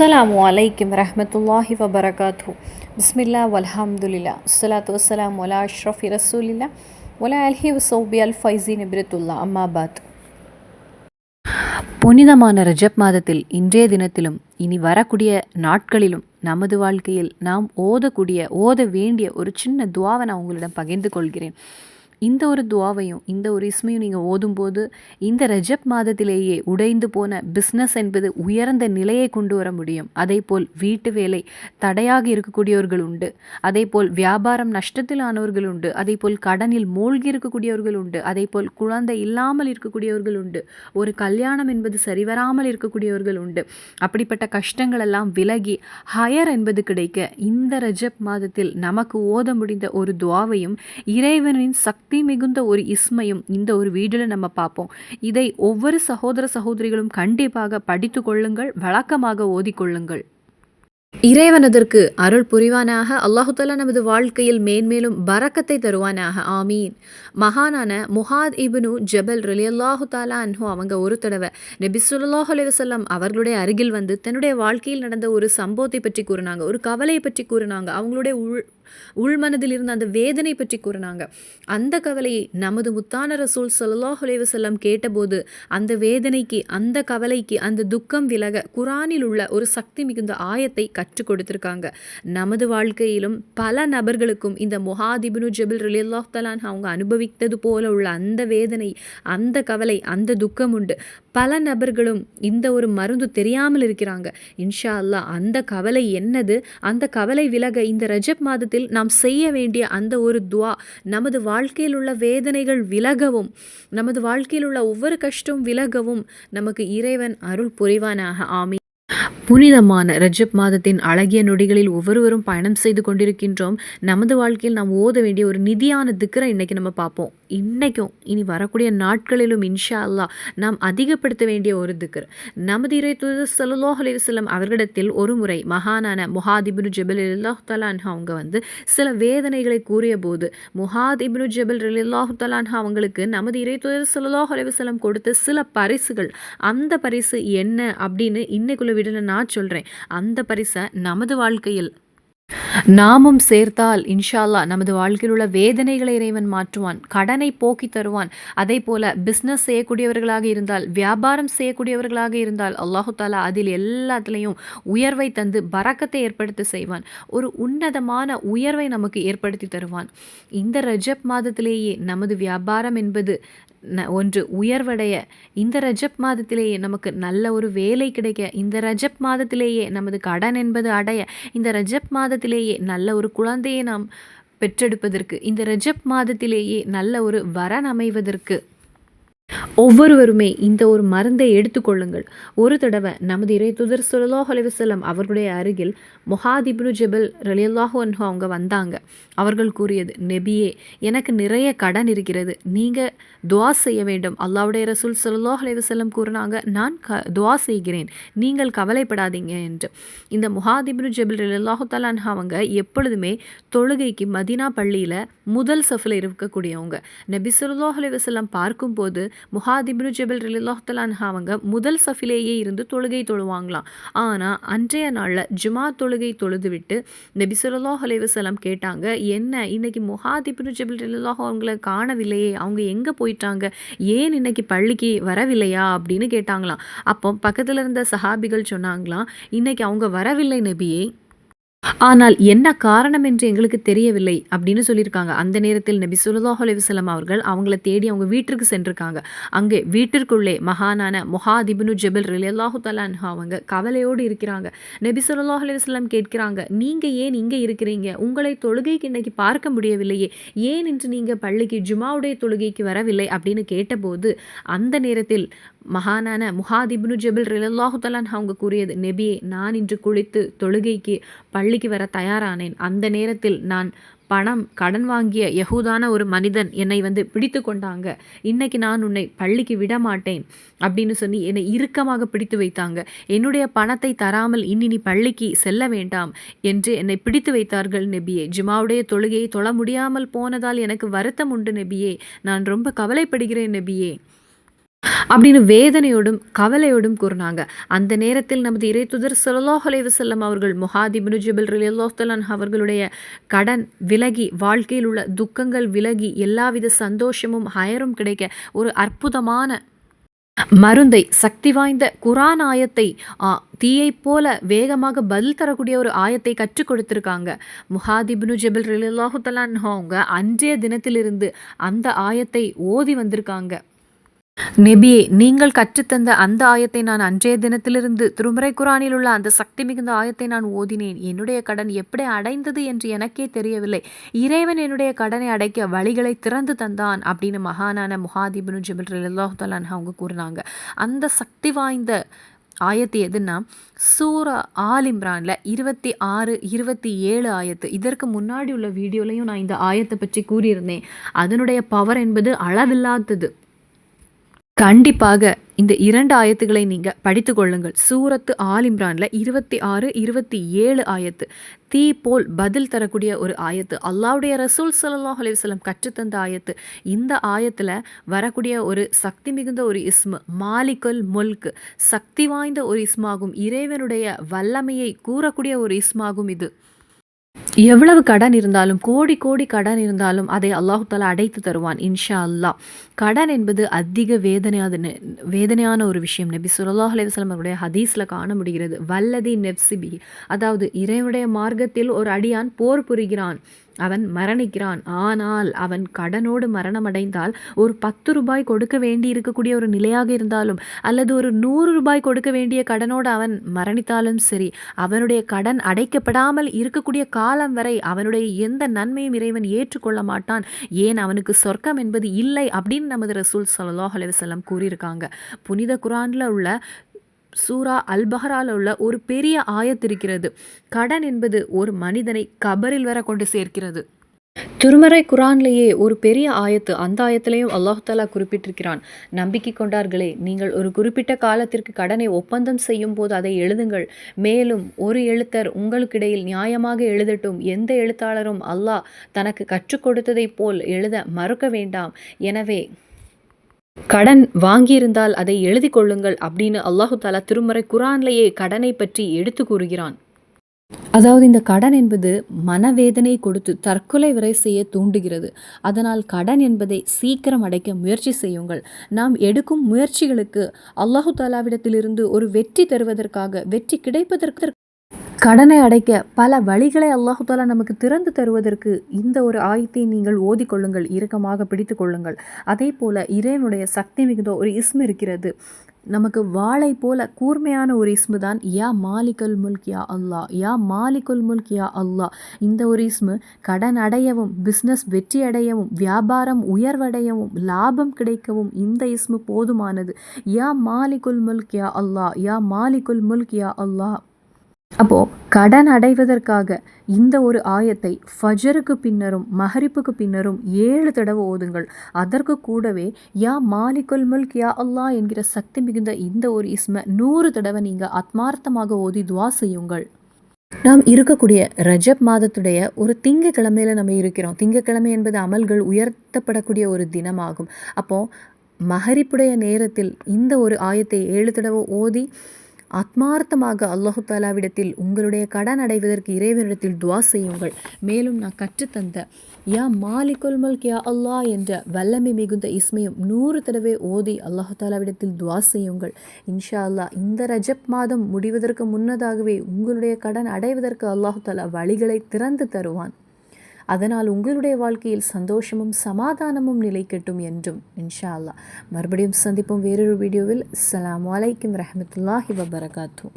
அஸ்ஸலாமு அலைக்கும் ரஹமத்துல்லாஹி வபரகாத்து பிஸ்மில்லா வல்ஹம்துலில்லா அஸ்ஸலாத்து வஸ்ஸலாம் ஒலா அஷ்ரஃபி ரசூலில்லா ஒலா அல்ஹி வசௌபி அல் ஃபைசி நிபிரத்துல்லா அம்மாபாத் புனிதமான ரஜப் மாதத்தில் இன்றைய தினத்திலும் இனி வரக்கூடிய நாட்களிலும் நமது வாழ்க்கையில் நாம் ஓதக்கூடிய ஓத வேண்டிய ஒரு சின்ன துவாவை நான் உங்களிடம் பகிர்ந்து கொள்கிறேன். இந்த ஒரு துவாவையும் இந்த ஒரு இஸ்மையும் நீங்கள் ஓதும்போது இந்த ரஜப் மாதத்திலேயே உடைந்து போன பிஸ்னஸ் என்பது உயர்ந்த நிலையை கொண்டு வர முடியும். அதே போல் வீட்டு வேலை தடையாக இருக்கக்கூடியவர்கள் உண்டு. அதே போல் வியாபாரம் நஷ்டத்தில் ஆனவர்கள் உண்டு. அதே போல் கடனில் மூழ்கி இருக்கக்கூடியவர்கள் உண்டு. அதே போல் குழந்தை இல்லாமல் இருக்கக்கூடியவர்கள் உண்டு. ஒரு கல்யாணம் என்பது சரிவராமல் இருக்கக்கூடியவர்கள் உண்டு. அப்படிப்பட்ட கஷ்டங்கள் எல்லாம் விலகி ஹயர் என்பது கிடைக்க இந்த ரஜப் மாதத்தில் நமக்கு ஓத முடிந்த ஒரு துவாவையும் இறைவனின் சக்தி சக்தி மிகுந்த ஒரு இஸ்மையும் இந்த ஒரு வீடியோவில் நம்ம பார்ப்போம். இதை ஒவ்வொரு சகோதர சகோதரிகளும் கண்டிப்பாக படித்து கொள்ளுங்கள் வழக்கமாக ஓதிக்கொள்ளுங்கள். இறைவனதற்கு அருள் புரிவானாக அல்லாஹுத்தலா நமது வாழ்க்கையில் மேன்மேலும் பறக்கத்தை தருவானாக ஆமீன். மகானான முஹாத் இபுனு ஜபல் ரலி அல்லாஹு தாலா அன்ஹோ அவங்க ஒரு தடவை நபி சொல்லாஹ் அவர்களுடைய அருகில் வந்து தன்னுடைய வாழ்க்கையில் நடந்த ஒரு சம்பவத்தை பற்றி கூறினாங்க ஒரு கவலையை பற்றி கூறினாங்க. அவங்களுடைய உள் உள்மனதில் இருந்த அந்த வேதனை பற்றி கூறினாங்க. அந்த கவலையை நமது முத்தான ரசூல் சல்லாஹ் அலைவசல்லம் கேட்டபோது அந்த வேதனைக்கு அந்த கவலைக்கு அந்த துக்கம் விலக குரானில் உள்ள ஒரு சக்தி மிகுந்த ஆயத்தை கற்றுக் கொடுத்துருக்காங்க. நமது வாழ்க்கையிலும் பல நபர்களுக்கும் இந்த முஹாதிபினு ஜபில் ரிலியல்லாஹ் தலான் அவங்க அனுபவித்தது போல உள்ள அந்த வேதனை அந்த கவலை அந்த துக்கம் உண்டு பல நபர்களும் இந்த ஒரு மருந்து தெரியாமல் இருக்கிறாங்க. இன்ஷா அல்லா அந்த கவலை என்னது? அந்த கவலை விலக இந்த ரஜப் மாதத்தில் நாம் செய்ய வேண்டிய அந்த ஒரு துவா நமது வாழ்க்கையில் உள்ள வேதனைகள் விலகவும் நமது வாழ்க்கையில் உள்ள ஒவ்வொரு கஷ்டம் விலகவும் நமக்கு இறைவன் அருள் புரிவானாக. ஆமி புனிதமான ரஜப் மாதத்தின் அழகிய நொடிகளில் ஒவ்வொருவரும் பயணம் செய்து கொண்டிருக்கின்றோம். நமது வாழ்க்கையில் நாம் ஓத வேண்டிய ஒரு நிதியான திக்கரை இன்றைக்கி நம்ம பார்ப்போம். இன்றைக்கும் இனி வரக்கூடிய நாட்களிலும் இன்ஷா அல்லா நாம் அதிகப்படுத்த வேண்டிய ஒரு திக்கர் நமது இறை தூதர் சல்லாஹ் அலிவசல்லம் அவர்களிடத்தில் ஒரு முறை மகானான முஹாதிபுனு ஜபல் இல்லாஹ் தலான்ஹா அவங்க வந்து சில வேதனைகளை கூறிய போது முஹாதிபுனு ஜபல் இல்லாஹு தலான்ஹா அவங்களுக்கு நமது இறை தூதர் சல்லாஹ் அலிவசல்லம் கொடுத்த சில பரிசுகள் அந்த பரிசு என்ன அப்படின்னு இன்னைக்குள்ள வீடியோவில் நான் சொல்கிறேன் அந்த பரிசை நமது வாழ்க்கையில் நாமும் சேர்த்தால் இன்ஷால்லா நமது வாழ்க்கையில் உள்ள வேதனைகளை இறைவன் மாற்றுவான் கடனை போக்கி தருவான். அதே போல பிஸ்னஸ் செய்யக்கூடியவர்களாக இருந்தால் வியாபாரம் செய்யக்கூடியவர்களாக இருந்தால் அல்லாஹு தாலா அதில் எல்லாத்துலேயும் உயர்வை தந்து பறக்கத்தை ஏற்படுத்தி செய்வான். ஒரு உன்னதமான உயர்வை நமக்கு ஏற்படுத்தி தருவான். இந்த ரஜப் மாதத்திலேயே நமது வியாபாரம் என்பது ஒன்று உயர்வடைய. இந்த ரஜப் மாதத்திலேயே நமக்கு நல்ல ஒரு வேலை கிடைக்க. இந்த ரஜப் மாதத்திலேயே நமது கடன் என்பது அடைய. இந்த ரஜப் மாதத்திலேயே நல்ல ஒரு குழந்தையை நாம் பெற்றெடுப்பதற்கு. இந்த ரஜப் மாதத்திலேயே நல்ல ஒரு வரன் அமைவதற்கு. ஒவ்வொருவருமே இந்த ஒரு மருந்தை எடுத்துக்கொள்ளுங்கள் ஒரு தடவை நமது இறை துதர் சுல்லாஹ் அலிவசல்லம் அவர்களுடைய அருகில் மொஹாதிப்னு ஜெபல் ரலியல்லாஹு அன்ஹு அவங்க வந்தாங்க. அவர்கள் கூறியது நெபியே எனக்கு நிறைய கடன் இருக்கிறது. நீங்கள் துவா செய்ய வேண்டும். அல்லாவுடைய ரசூல் சல்லாஹ் அலிவசல்லம் கூறினாங்க நான் க துவா செய்கிறேன். நீங்கள் கவலைப்படாதீங்க என்று. இந்த முஹாதிப்னு ஜெபல் ரலியல்லாஹு தலான்ஹா அவங்க எப்பொழுதுமே தொழுகைக்கு மதினா பள்ளியில் முதல் சஃபில் இருக்கக்கூடியவங்க. நபி சொல்லாஹ் அலிவசல்லம் பார்க்கும்போது முஹாதிப்னு ஜெபல் ரிலாஹ்தலான் அவங்க முதல் சஃபிலேயே இருந்து தொழுகை தொழுவாங்களாம். ஆனால் அன்றைய நாளில் ஜுமா தொழுகை தொழுது விட்டு நபி சொல்லாஹ் அலைவசலம் கேட்டாங்க என்ன இன்னைக்கு முஹாதிப்னு ஜெபல் ரிலாஹ் அவங்கள காணவில்லையே அவங்க எங்கே போயிட்டாங்க? ஏன் இன்னைக்கு பள்ளிக்கு வரவில்லையா? அப்படின்னு கேட்டாங்களாம். அப்போ பக்கத்தில் இருந்த சஹாபிகள் சொன்னாங்களாம் இன்னைக்கு அவங்க வரவில்லை நபியே ஆனால் என்ன காரணம் என்று எங்களுக்கு தெரியவில்லை அப்படின்னு சொல்லியிருக்காங்க. அந்த நேரத்தில் நபி சுல்லாஹ் அலிவசலம் அவர்கள் அவங்கள தேடி அவங்க வீட்டிற்கு சென்றிருக்காங்க. அங்கே வீட்டிற்குள்ளே மகானான முஹாதிபுனு ஜெபல் ரிலாஹு தலான் அவங்க கவலையோடு இருக்கிறாங்க. நபி சுல்லாஹ் அலிவசலம் கேட்கிறாங்க நீங்கள் ஏன் இங்கே இருக்கிறீங்க? உங்களை தொழுகைக்கு இன்னைக்கு பார்க்க முடியவில்லையே. ஏன் இன்று நீங்கள் பள்ளிக்கு ஜுமாவுடைய தொழுகைக்கு வரவில்லை? அப்படின்னு கேட்டபோது அந்த நேரத்தில் மகானான முஹாதிபுனு ஜெபல் ரிலல்லாஹு தலான் அவங்க கூறியது நெபியே நான் இன்று குளித்து தொழுகைக்கு பள்ளி பள்ளிக்கு வர தயாரானேன். அந்த நேரத்தில் நான் பணம் கடன் வாங்கிய யகுதான ஒரு மனிதன் என்னை வந்து பிடித்து கொண்டாங்க. இன்னைக்கு நான் உன்னை பள்ளிக்கு விட மாட்டேன் அப்படின்னு சொல்லி என்னை இறுக்கமாக பிடித்து வைத்தாங்க. என்னுடைய பணத்தை தராமல் இனி நீ பள்ளிக்கு செல்ல வேண்டாம் என்று என்னை பிடித்து வைத்தார்கள் நெபியே. ஜிமாவுடைய தொழுகையை தொழ முடியாமல் போனதால் எனக்கு வருத்தம் உண்டு நெபியே. நான் ரொம்ப கவலைப்படுகிறேன் நெபியே. அப்படின்னு வேதனையோடும் கவலையோடும் கூறினாங்க. அந்த நேரத்தில் நமது இறை துதர் ஸல்லல்லாஹு அவர்கள் முஹாதி இப்னு ஜபல் அவர்களுடைய கடன் விலகி வாழ்க்கையில் உள்ள துக்கங்கள் விலகி எல்லாவித சந்தோஷமும் ஹயரும் கிடைக்க ஒரு அற்புதமான மருந்தை சக்தி வாய்ந்த குரான் ஆயத்தை தீயை தீயைப் போல வேகமாக பதில் தரக்கூடிய ஒரு ஆயத்தை கற்றுக் கொடுத்திருக்காங்க. முஹாதிப்னு ஜபில் ரிலாஹுத்தலான் அவங்க அன்றைய தினத்திலிருந்து அந்த ஆயத்தை ஓதி வந்திருக்காங்க. நெபியே நீங்கள் கற்றுத்தந்த அந்த ஆயத்தை நான் அன்றைய தினத்திலிருந்து திருமறை குரானில் உள்ள அந்த சக்தி மிகுந்த ஆயத்தை நான் ஓதினேன். என்னுடைய கடன் எப்படி அடைந்தது என்று எனக்கே தெரியவில்லை. இறைவன் என்னுடைய கடனை அடைக்க வழிகளை திறந்து தந்தான் அப்படின்னு மகானான முஹாதிபனு ஜிபில் ரலில்லாஹு அவங்க கூறினாங்க. அந்த சக்தி வாய்ந்த ஆயத்து எதுன்னா சூரா ஆல் இம்ரானில் இருபத்தி ஆறு இருபத்தி ஏழு ஆயத்து. இதற்கு முன்னாடி உள்ள வீடியோலையும் நான் இந்த ஆயத்தை பற்றி கூறியிருந்தேன். அதனுடைய பவர் என்பது அளவில்லாதது. கண்டிப்பாக இந்த இரண்டு ஆயத்துக்களை நீங்கள் படித்து கொள்ளுங்கள். சூரத்து ஆலிம்ரானில் இருபத்தி ஆறு இருபத்தி ஏழு ஆயத்து. தீ போல் பதில் தரக்கூடிய ஒரு ஆயத்து. அல்லாவுடைய ரசூல் சல்லாஹ் அலிவலம் கற்றுத்தந்த ஆயத்து. இந்த ஆயத்தில் வரக்கூடிய ஒரு சக்தி மிகுந்த ஒரு இஸ்மு மாலிகுல் முல்க். சக்தி வாய்ந்த ஒரு இஸ்மாகும் இறைவனுடைய வல்லமையை கூறக்கூடிய ஒரு இஸ்மாகும் இது. எவ்வளவு கடன் இருந்தாலும் கோடி கோடி கடன் இருந்தாலும் அதை அல்லாஹு தாலா அடைத்து தருவான் இன்ஷா அல்லாஹ் கடன் என்பது அதிக வேதனையான வேதனையான ஒரு விஷயம். நபி சுல்லாஹ் அலைஹி அவருடைய ஹதீஸில் காண முடிகிறது வல்லதி நெப்சிபி அதாவது இறைவனுடைய மார்க்கத்தில் ஒரு அடியான் போர் புரிகிறான். அவன் மரணிக்கிறான். ஆனால் அவன் கடனோடு மரணமடைந்தால் ஒரு பத்து ரூபாய் கொடுக்க வேண்டி இருக்கக்கூடிய ஒரு நிலையாக இருந்தாலும் அல்லது ஒரு நூறு ரூபாய் கொடுக்க வேண்டிய கடனோடு அவன் மரணித்தாலும் சரி அவனுடைய கடன் அடைக்கப்படாமல் இருக்கக்கூடிய காலம் வரை அவனுடைய எந்த நன்மையும் இறைவன் ஏற்றுக்கொள்ள மாட்டான். ஏன் அவனுக்கு சொர்க்கம் என்பது இல்லை அப்படின்னு நமது ரசூல் ஸல்லல்லாஹு அலுவலம் கூறியிருக்காங்க. புனித குரானில் உள்ள சூரா அல்பஹரால உள்ள ஒரு பெரிய ஆயத்து இருக்கிறது. கடன் என்பது ஒரு மனிதனை கபரில் வர கொண்டு சேர்க்கிறது. திருமறை குரான்லேயே ஒரு பெரிய ஆயத்து அந்த ஆயத்திலையும் அல்லாஹாலா குறிப்பிட்டிருக்கிறான். நம்பிக்கை கொண்டார்களே நீங்கள் ஒரு குறிப்பிட்ட காலத்திற்கு கடனை ஒப்பந்தம் செய்யும் போது அதை எழுதுங்கள். மேலும் ஒரு எழுத்தர் உங்களுக்கிடையில் நியாயமாக எழுதட்டும். எந்த எழுத்தாளரும் அல்லாஹ் தனக்கு கற்றுக் கொடுத்ததைப் போல் எழுத மறுக்க வேண்டாம். எனவே கடன் வாங்கியிருந்தால் அதை எழுதி கொள்ளுங்கள் அப்படின்னு அல்லாஹு தாலா திருமறை குரான்லேயே கடனை பற்றி எடுத்து கூறுகிறான். அதாவது இந்த கடன் என்பது மனவேதனை கொடுத்து தற்கொலை வரை செய்ய தூண்டுகிறது. அதனால் கடன் என்பதை சீக்கிரம் அடைக்க முயற்சி செய்யுங்கள். நாம் எடுக்கும் முயற்சிகளுக்கு அல்லாஹு தாலாவிடத்திலிருந்து ஒரு வெற்றி தருவதற்காக வெற்றி கிடைப்பதற்கு கடனை அடைக்க பல வழிகளை அல்லாஹுதாலா நமக்கு திறந்து தருவதற்கு இந்த ஒரு ஆயத்தை நீங்கள் ஓதிக்கொள்ளுங்கள் இறுக்கமாக பிடித்து கொள்ளுங்கள். அதே போல இறைவனுடைய சக்தி மிகுந்த ஒரு இஸ்மு இருக்கிறது. நமக்கு வாளை போல கூர்மையான ஒரு இஸ்மு தான் யா மாலிகுல் முல்க் யா அல்லாஹ் யா மாலிகுல் முல்க் யா அல்லாஹ். இந்த ஒரு இஸ்மு கடன் அடையவும் பிஸ்னஸ் வெற்றி அடையவும் வியாபாரம் உயர்வடையவும் லாபம் கிடைக்கவும் இந்த இஸ்மு போதுமானது. யா மாலிகுல் முல்க் யா அல்லாஹ் யா மாலிகுல் முல்க் யா அல்லாஹ். அப்போது கடன் அடைவதற்காக இந்த ஒரு ஆயத்தை ஃபஜருக்கு பின்னரும் மஹரிப்புக்கு பின்னரும் ஏழு தடவை ஓதுங்கள். அதற்கு கூடவே யா மாலிகுல் முல்க் யா அல்லா என்கிற சக்தி மிகுந்த இந்த ஒரு இஸ்ம நூறு தடவை நீங்கள் ஆத்மார்த்தமாக ஓதி துவா செய்யுங்கள். நாம் இருக்கக்கூடிய ரஜப் மாதத்துடைய ஒரு திங்கக்கிழமையில் நம்ம இருக்கிறோம். திங்கக்கிழமை என்பது அமல்கள் உயர்த்தப்படக்கூடிய ஒரு தினமாகும். அப்போது மஹரிப்புடைய நேரத்தில் இந்த ஒரு ஆயத்தை ஏழு தடவை ஓதி ஆத்மார்த்தமாக அல்லாஹு தாலாவிடத்தில் உங்களுடைய கடன் அடைவதற்கு இறைவனிடத்தில் துவா செய்யுங்கள். மேலும் நான் கற்றுத்தந்த யா மாலிகுல் மல்க் யா அல்லாஹ் என்ற வல்லமை மிகுந்த இஸ்மையும் நூறு தடவை ஓதி அல்லாஹு தாலாவிடத்தில் துவா செய்யுங்கள். இன்ஷா அல்லாஹ் இந்த ரஜப் மாதம் முடிவதற்கு முன்னதாகவே உங்களுடைய கடன் அடைவதற்கு அல்லாஹு தாலா வழிகளை திறந்து தருவான். அதனால் உங்களுடைய வாழ்க்கையில் சந்தோஷமும் சமாதானமும் நிலைக்கட்டும் என்றும் இன்ஷா அல்லா மறுபடியும் சந்திப்போம் வேறொரு வீடியோவில். அஸ்ஸலாமு வலைக்கம் ரஹமத்துல்லாஹி வபரகாத்தூ